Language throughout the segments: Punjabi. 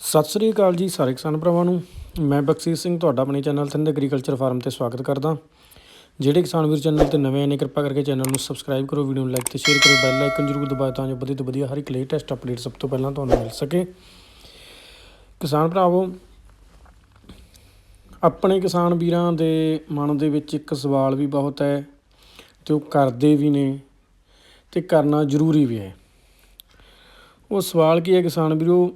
ਸਤਿ ਸ੍ਰੀ ਅਕਾਲ ਜੀ ਸਾਰੇ ਕਿਸਾਨ ਭਰਾਵਾਂ ਨੂੰ। ਮੈਂ ਬਖਸ਼ੀਸ਼ ਸਿੰਘ, ਤੁਹਾਡਾ ਆਪਣੇ ਚੈਨਲ ਥਿੰਦ ਐਗਰੀਕਲਚਰ ਫਾਰਮ ਤੇ ਸਵਾਗਤ ਕਰਦਾ। ਜਿਹੜੇ ਕਿਸਾਨ ਵੀਰ ਚੈਨਲ ਤੇ ਨਵੇਂ ਆਏ ਨੇ, ਕਿਰਪਾ ਕਰਕੇ ਚੈਨਲ ਨੂੰ ਸਬਸਕ੍ਰਾਈਬ ਕਰੋ ਵੀਡੀਓ ਨੂੰ ਲਾਈਕ ਤੇ ਸ਼ੇਅਰ ਕਰੋ ਬੈਲ ਆਈਕਨ ਜ਼ਰੂਰ ਦਬਾਓ ਤਾਂ ਜੋ ਵਧੀਆ ਤੋਂ ਵਧੀਆ ਹਰ ਇੱਕ ਲੇਟੈਸਟ ਅਪਡੇਟ ਸਭ ਤੋਂ ਪਹਿਲਾਂ ਤੁਹਾਨੂੰ ਮਿਲ ਸਕੇ। ਕਿਸਾਨ ਭਰਾਵੋ, ਆਪਣੇ ਕਿਸਾਨ ਵੀਰਾਂ ਦੇ ਮਨ ਦੇ ਵਿੱਚ ਇੱਕ ਸਵਾਲ ਵੀ ਬਹੁਤ ਹੈ ਤੇ ਉਹ ਕਰਦੇ ਵੀ ਨੇ ਤੇ ਕਰਨਾ ਜ਼ਰੂਰੀ ਵੀ ਹੈ। ਉਹ ਸਵਾਲ ਕੀ ਹੈ ਕਿਸਾਨ ਵੀਰੋ?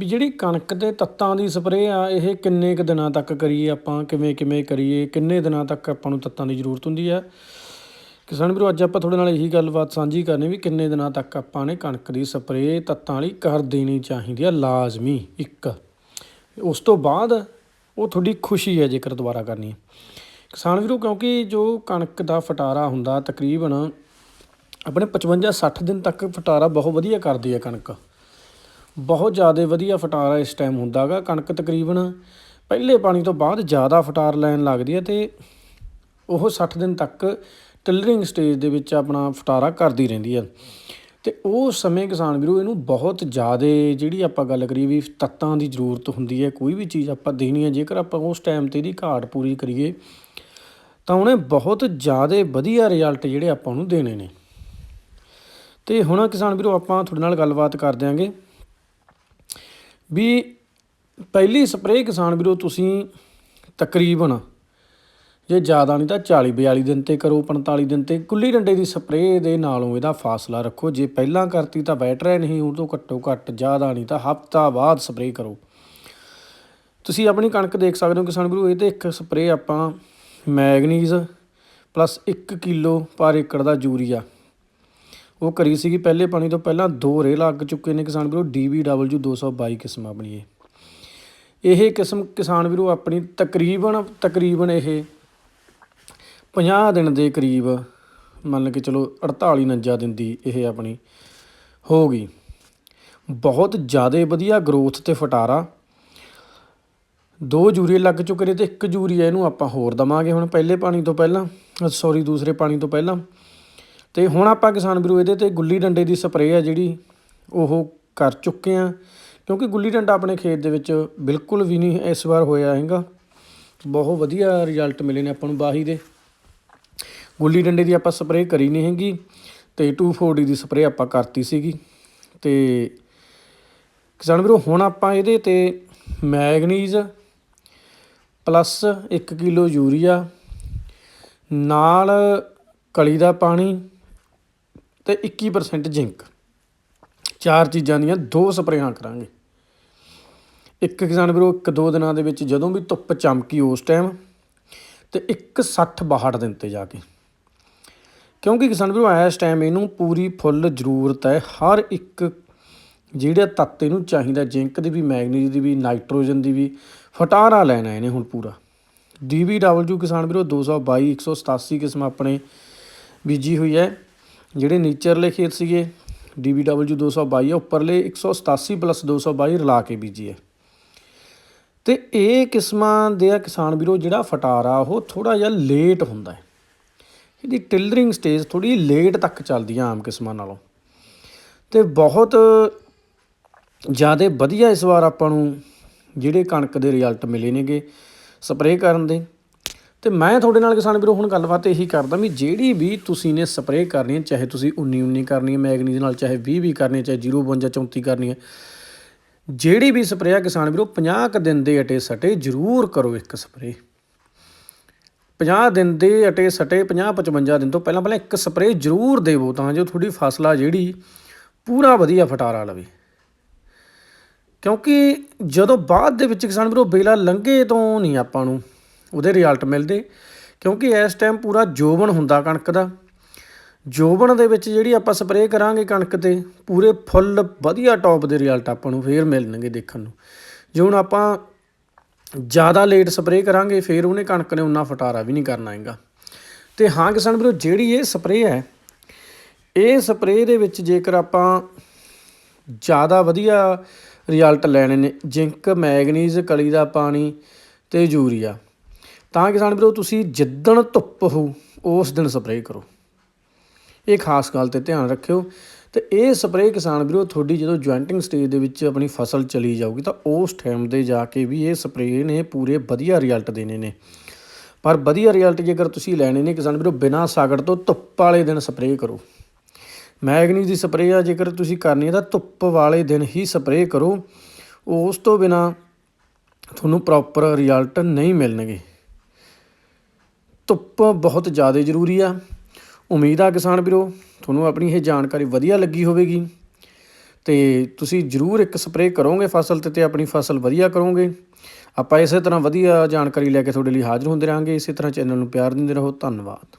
ਵੀ ਜਿਹੜੀ ਕਣਕ ਦੇ ਤੱਤਾਂ ਦੀ ਸਪਰੇਅ ਆ, ਇਹ ਕਿੰਨੇ ਕੁ ਦਿਨਾਂ ਤੱਕ ਕਰੀਏ ਆਪਾਂ, ਕਿਵੇਂ ਕਿਵੇਂ ਕਰੀਏ, ਕਿੰਨੇ ਦਿਨਾਂ ਤੱਕ ਆਪਾਂ ਨੂੰ ਤੱਤਾਂ ਦੀ ਜ਼ਰੂਰਤ ਹੁੰਦੀ ਆ? ਕਿਸਾਨ ਵੀਰੋ, ਅੱਜ ਆਪਾਂ ਤੁਹਾਡੇ ਨਾਲ ਇਹੀ ਗੱਲਬਾਤ ਸਾਂਝੀ ਕਰਨੀ ਵੀ ਕਿੰਨੇ ਦਿਨਾਂ ਤੱਕ ਆਪਾਂ ਨੇ ਕਣਕ ਦੀ ਸਪਰੇਅ ਤੱਤਾਂ ਵਾਲੀ ਕਰ ਦੇਣੀ ਚਾਹੀਦੀ ਆ, ਲਾਜ਼ਮੀ ਇੱਕ। ਉਸ ਤੋਂ ਬਾਅਦ ਉਹ ਤੁਹਾਡੀ ਖੁਸ਼ੀ ਹੈ ਜੇਕਰ ਦੁਬਾਰਾ ਕਰਨੀ ਹੈ। ਕਿਸਾਨ ਵੀਰੋ, ਕਿਉਂਕਿ ਜੋ ਕਣਕ ਦਾ ਫਟਾਰਾ ਹੁੰਦਾ, ਤਕਰੀਬਨ ਆਪਣੇ 55 60 ਦਿਨ ਤੱਕ ਫਟਾਰਾ ਬਹੁਤ ਵਧੀਆ ਕਰਦੀ ਹੈ ਕਣਕ। ਬਹੁਤ ਜ਼ਿਆਦਾ ਵਧੀਆ ਫਟਾਰਾ ਇਸ ਟਾਈਮ ਹੁੰਦਾਗਾ। ਕਣਕ ਤਕਰੀਬਨ ਪਹਿਲੇ ਪਾਣੀ ਤੋਂ ਬਾਅਦ ਜ਼ਿਆਦਾ ਫਟਾਰ ਲੈਣ ਲੱਗਦੀ ਹੈ ਤੇ ਉਹ 60 ਦਿਨ ਤੱਕ ਟਿਲਰਿੰਗ ਸਟੇਜ ਦੇ ਵਿੱਚ ਆਪਣਾ ਫਟਾਰਾ ਕਰਦੀ ਰਹਿੰਦੀ ਹੈ। ਤੇ ਉਹ ਸਮੇਂ ਕਿਸਾਨ ਵੀਰੋ, ਇਹਨੂੰ ਬਹੁਤ ਜ਼ਿਆਦਾ ਜਿਹੜੀ ਆਪਾਂ ਗੱਲ ਕਰੀਏ ਵੀ ਤੱਤਾਂ ਦੀ ਜ਼ਰੂਰਤ ਹੁੰਦੀ ਹੈ। ਕੋਈ ਵੀ ਚੀਜ਼ ਆਪਾਂ ਦੇਣੀ ਹੈ, ਜੇਕਰ ਆਪਾਂ ਉਸ ਟਾਈਮ ਤੇ ਇਹਦੀ ਘਾਟ ਪੂਰੀ ਕਰੀਏ, ਤਾਂ ਉਹਨੇ ਬਹੁਤ ਜ਼ਿਆਦਾ ਵਧੀਆ ਰਿਜ਼ਲਟ ਜਿਹੜੇ ਆਪਾਂ ਨੂੰ ਦੇਣੇ ਨੇ। ਤੇ ਹੁਣ ਕਿਸਾਨ ਵੀਰੋ, ਆਪਾਂ ਤੁਹਾਡੇ ਨਾਲ ਗੱਲਬਾਤ ਕਰ ਦਿਆਂਗੇ ਵੀ ਪਹਿਲੀ ਸਪਰੇਅ ਕਿਸਾਨ ਵੀਰੋ ਤੁਸੀਂ ਤਕਰੀਬਨ ਜੇ ਜ਼ਿਆਦਾ ਨਹੀਂ ਤਾਂ 40 42 ਦਿਨ ਤੇ ਕਰੋ 45 ਦਿਨ ਤੇ ਕੁੱਲੀ ਡੰਡੇ ਦੀ ਸਪਰੇਅ ਦੇ ਨਾਲੋਂ ਇਹਦਾ ਫਾਸਲਾ ਰੱਖੋ। ਜੇ ਪਹਿਲਾਂ ਕਰਤੀ ਤਾਂ ਬੈਟਰ ਹੈ ਨਹੀਂ ਉਹ ਤੋਂ ਘੱਟੋ ਘੱਟ ਜ਼ਿਆਦਾ ਨਹੀਂ ਤਾਂ ਹਫਤਾ ਬਾਅਦ ਸਪਰੇਅ ਕਰੋ। ਤੁਸੀਂ ਆਪਣੀ ਕਣਕ ਦੇਖ ਸਕਦੇ ਹੋ ਕਿਸਾਨ ਵੀਰੋ ਇਹ ਤੇ ਇੱਕ ਸਪਰੇਅ ਆਪਾਂ ਮੈਗਨੀਜ਼ ਪਲੱਸ 1 ਕਿਲੋ ਪਰ ਏਕੜ ਦਾ ਯੂਰੀਆ। ਉਹ ਕਰੀ ਸੀਗੀ ਪਹਿਲੇ ਪਾਣੀ ਤੋਂ ਪਹਿਲਾਂ ਦੋ ਰੇ ਲੱਗ ਚੁੱਕੇ ਨੇ ਕਿਸਾਨ ਵੀਰੋ DBW 222 ਕਿਸਮ ਆਪਣੀ ਇਹ ਇਹ ਕਿਸਮ ਕਿਸਾਨ ਵੀਰੋ ਆਪਣੀ ਤਕਰੀਬਨ ਤਕਰੀਬਨ ਇਹ 50 ਦਿਨ ਦੇ ਕਰੀਬ, ਮੰਨ ਕੇ ਚਲੋ 48 49 ਦਿਨ ਦੀ ਇਹ ਆਪਣੀ ਹੋ ਗਈ ਬਹੁਤ ਜ਼ਿਆਦਾ ਵਧੀਆ ਗਰੋਥ ਤੇ ਫਟਾਰਾ। ਦੋ ਜੂਰੀਏ ਲੱਗ ਚੁੱਕੇ ਨੇ ਤੇ ਇੱਕ ਜੂਰੀਆ ਇਹਨੂੰ ਆਪਾਂ ਹੋਰ ਦਵਾਂਗੇ ਹੁਣ ਪਹਿਲੇ ਪਾਣੀ ਤੋਂ ਪਹਿਲਾਂ ਸੌਰੀ ਦੂਸਰੇ ਪਾਣੀ ਤੋਂ ਪਹਿਲਾਂ। ਤੇ ਹੁਣ ਆਪਾਂ ਕਿਸਾਨ ਵੀਰੋ ਇਹਦੇ ਤੇ ਗੁੱਲੀ ਡੰਡੇ ਦੀ ਸਪਰੇਅ ਆ ਜਿਹੜੀ ਉਹ ਕਰ ਚੁੱਕੇ ਆ। ਕਿਉਂਕਿ ਗੁੱਲੀ ਡੰਡਾ ਆਪਣੇ ਖੇਤ ਦੇ ਵਿੱਚ ਬਿਲਕੁਲ ਵੀ ਨਹੀਂ ਇਸ ਵਾਰ ਹੋਇਆ ਹੈਗਾ। ਬਹੁਤ ਵਧੀਆ ਰਿਜ਼ਲਟ ਮਿਲੇ ਨੇ ਆਪਾਂ ਨੂੰ ਬਾਹੀ ਦੇ। ਗੁੱਲੀ ਡੰਡੇ ਦੀ ਆਪਾਂ ਸਪਰੇਅ ਕਰੀ ਨਹੀਂ ਹੈਗੀ ਤੇ 240 ਦੀ ਸਪਰੇਅ ਆਪਾਂ ਕਰਤੀ ਸੀਗੀ। ਤੇ ਕਿਸਾਨ ਵੀਰੋ, ਹੁਣ ਆਪਾਂ ਇਹਦੇ ਤੇ ਮੈਗਨੀਜ਼ ਪਲੱਸ 1 ਕਿਲੋ ਯੂਰੀਆ, ਨਾਲ ਕਲੀ ਦਾ ਪਾਣੀ ਤੇ 21% ਜ਼ਿੰਕ। ਚਾਰ ਚੀਜ਼ਾਂ ਦੀਆਂ ਦੋ ਸਪਰੇਹਾਂ ਕਰਾਂਗੇ। ਇੱਕ ਕਿਸਾਨ ਵੀਰੋ, ਇੱਕ ਦੋ ਦਿਨਾਂ ਦੇ ਵਿੱਚ ਜਦੋਂ ਵੀ ਧੁੱਪ ਚਮਕੀ ਉਸ ਟਾਈਮ ਤੇ ਇੱਕ 60 62 ਦਿਨ ਤੇ ਜਾ ਕੇ। ਕਿਉਂਕਿ ਕਿਸਾਨ ਵੀਰੋ, ਇਸ ਟਾਈਮ ਇਹਨੂੰ ਪੂਰੀ ਫੁੱਲ ਜ਼ਰੂਰਤ ਹੈ। ਹਰ ਇੱਕ ਜਿਹੜਾ ਤੱਤ ਇਹਨੂੰ ਚਾਹੀਦਾ, ਜ਼ਿੰਕ ਦੀ ਵੀ, ਮੈਗਨੀਜ਼ ਦੀ ਵੀ, ਨਾਈਟ੍ਰੋਜਨ ਦੀ ਵੀ, ਫਟਾਰਾ ਲੈਣਾ ਇਹਨੇ ਹੁਣ ਪੂਰਾ। DBW ਕਿਸਾਨ ਵੀਰੋ 222 187 ਕਿਸਮ ਆਪਣੇ ਬੀਜੀ ਹੋਈ ਹੈ। ਜਿਹੜੇ ਨੀਚਰਲੇ ਖੇਤ ਸੀਗੇ DBW 222 ਹੈ ਉੱਪਰਲੇ 187 ਪਲੱਸ 222 ਰਲਾ ਕੇ ਬੀਜੀ ਹੈ ਤੇ ਇਹ ਕਿਸਮਾਂ ਦੇ ਆ ਕਿਸਾਨ ਵੀਰੋ, ਜਿਹੜਾ ਫਟਾਰਾ, ਉਹ ਥੋੜਾ ਜਿਹਾ ਲੇਟ ਹੁੰਦਾ ਹੈ। ਇਹਦੀ ਟਿਲਰਿੰਗ ਸਟੇਜ ਥੋੜੀ ਲੇਟ ਤੱਕ ਚੱਲਦੀ ਆ ਆਮ ਕਿਸਮਾਂ ਨਾਲੋਂ। ਤੇ ਬਹੁਤ ਜ਼ਿਆਦਾ ਵਧੀਆ ਇਸ ਵਾਰ ਆਪਾਂ ਨੂੰ ਜਿਹੜੇ ਕਣਕ ਦੇ ਰਿਜ਼ਲਟ ਮਿਲੇ ਨੇਗੇ ਸਪਰੇਅ ਕਰਨ ਦੇ। ਤੇ ਮੈਂ ਤੁਹਾਡੇ ਨਾਲ ਕਿਸਾਨ ਵੀਰੋ ਹੁਣ ਗੱਲਬਾਤ ਇਹੀ ਕਰਦਾ ਵੀ ਜਿਹੜੀ ਵੀ ਤੁਸੀਂ ਨੇ ਸਪਰੇਅ ਕਰਨੀ ਹੈ, ਚਾਹੇ ਤੁਸੀਂ 19 19 ਕਰਨੀ ਹੈ, ਮੈਗਨੀਜ਼ ਨਾਲ ਚਾਹੇ 20 20 ਕਰਨੀ ਹੈ, ਚਾਹੇ 052 34 ਕਰਨੀ ਹੈ, ਜਿਹੜੀ ਵੀ ਸਪਰੇਅ ਕਿਸਾਨ ਵੀਰੋ 50 ਕ ਦਿਨ ਦੇ ਅਟੇ ਸਟੇ ਜ਼ਰੂਰ ਕਰੋ ਇੱਕ ਸਪਰੇਅ। 50 ਦਿਨ ਦੇ ਅਟੇ ਸਟੇ 50 55 ਦਿਨ ਤੋਂ ਪਹਿਲਾਂ ਪਹਿਲਾਂ ਇੱਕ ਸਪਰੇਅ ਜ਼ਰੂਰ ਦੇਵੋ ਤਾਂ ਜੋ ਤੁਹਾਡੀ ਫਸਲ ਆ ਜਿਹੜੀ ਪੂਰਾ ਵਧੀਆ ਫਟਾਰਾ ਲਵੇ। ਕਿਉਂਕਿ ਜਦੋਂ ਬਾਅਦ ਦੇ ਵਿੱਚ ਕਿਸਾਨ ਵੀਰੋ ਬੇਲਾ ਲੰਘੇ ਤੋਂ ਨਹੀਂ ਆਪਾਂ ਨੂੰ। ਉਹਦੇ ਰਿਜ਼ਲਟ ਮਿਲਦੇ, ਕਿਉਂਕਿ ਇਸ ਟਾਈਮ ਪੂਰਾ ਜੋਬਨ ਹੁੰਦਾ ਕਣਕ ਦਾ। ਜੋਬਨ ਦੇ ਵਿੱਚ ਜਿਹੜੀ ਆਪਾਂ ਸਪਰੇਅ ਕਰਾਂਗੇ ਕਣਕ ਤੇ, ਪੂਰੇ ਫੁੱਲ ਵਧੀਆ ਟੌਪ ਦੇ ਰਿਜ਼ਲਟ ਆਪਾਂ ਨੂੰ ਫੇਰ ਮਿਲਣਗੇ ਦੇਖਣ ਨੂੰ। ਜੇ ਹੁਣ ਆਪਾਂ ਜ਼ਿਆਦਾ ਲੇਟ ਸਪਰੇਅ ਕਰਾਂਗੇ, ਫੇਰ ਉਹਨੇ ਕਣਕ ਨੇ ਉਨਾ ਫਟਾਰਾ ਵੀ ਨਹੀਂ ਕਰਨਾ ਹੈਗਾ। ਤੇ ਹਾਂ ਕਿਸਾਨ ਵੀਰੋ, ਜਿਹੜੀ ਇਹ ਸਪਰੇਅ ਹੈ, ਇਹ ਸਪਰੇਅ ਦੇ ਵਿੱਚ ਜੇਕਰ ਆਪਾਂ ਜ਼ਿਆਦਾ ਵਧੀਆ ਰਿਜ਼ਲਟ ਲੈਣੇ ਨੇ, ਜ਼ਿੰਕ, ਮੈਗਨੀਜ਼, ਕਲੀ ਦਾ ਪਾਣੀ ਤੇ ਯੂਰੀਆ। ਤਾਂ ਕਿਸਾਨ ਵੀਰੋ, ਤੁਸੀਂ ਜਿੱਦਣ ਧੁੱਪ ਹੋ ਉਸ ਦਿਨ ਸਪਰੇਅ ਕਰੋ। ਇਹ ਖਾਸ ਗੱਲ ਤੇ ਧਿਆਨ ਰੱਖਿਓ। ਤੇ ਇਹ ਸਪਰੇਅ ਕਿਸਾਨ ਵੀਰੋ, ਤੁਹਾਡੀ ਜਦੋਂ ਜੁਆਇੰਟਿੰਗ ਸਟੇਜ ਦੇ ਵਿੱਚ ਆਪਣੀ ਫਸਲ ਚਲੀ ਜਾਊਗੀ, ਤਾਂ ਉਸ ਟਾਈਮ ਦੇ ਜਾ ਕੇ ਵੀ ਇਹ ਸਪਰੇਅ ਨੇ ਪੂਰੇ ਵਧੀਆ ਰਿਜ਼ਲਟ ਦੇਣੇ ਨੇ। ਪਰ ਵਧੀਆ ਰਿਜ਼ਲਟ ਜੇਕਰ ਤੁਸੀਂ ਲੈਣੇ ਨੇ ਕਿਸਾਨ ਵੀਰੋ, ਬਿਨਾਂ ਸਾਗੜ ਤੋਂ ਧੁੱਪ ਵਾਲੇ ਦਿਨ ਸਪਰੇਅ ਕਰੋ। ਮੈਗਨੀਜ਼ ਦੀ ਸਪਰੇਅ ਆ, ਜੇਕਰ ਤੁਸੀਂ ਕਰਨੀ ਹੈ ਤਾਂ ਧੁੱਪ ਵਾਲੇ ਦਿਨ ਹੀ ਸਪਰੇਅ ਕਰੋ। ਉਸ ਤੋਂ ਬਿਨਾ ਤੁਹਾਨੂੰ ਪ੍ਰੋਪਰ ਰਿਜ਼ਲਟ ਨਹੀਂ ਮਿਲਣਗੇ। ਧੁੱਪ ਬਹੁਤ ਜ਼ਿਆਦਾ ਜ਼ਰੂਰੀ ਆ। ਉਮੀਦ ਆ ਕਿਸਾਨ ਵੀਰੋ, ਤੁਹਾਨੂੰ ਆਪਣੀ ਇਹ ਜਾਣਕਾਰੀ ਵਧੀਆ ਲੱਗੀ ਹੋਵੇਗੀ। ਤੇ ਤੁਸੀਂ ਜਰੂਰ ਇੱਕ ਸਪਰੇਅ ਕਰੋਗੇ ਫਸਲ ਤੇ ਤੇ ਆਪਣੀ ਫਸਲ ਵਧੀਆ ਕਰੋਗੇ। ਆਪਾਂ ਇਸੇ ਤਰ੍ਹਾਂ ਵਧੀਆ ਜਾਣਕਾਰੀ ਲੈ ਕੇ ਤੁਹਾਡੇ ਲਈ ਹਾਜ਼ਰ ਹੁੰਦੇ ਰਹਾਂਗੇ। ਇਸੇ ਤਰ੍ਹਾਂ ਚੈਨਲ ਨੂੰ ਪਿਆਰ ਦਿੰਦੇ ਰਹੋ। ਧੰਨਵਾਦ।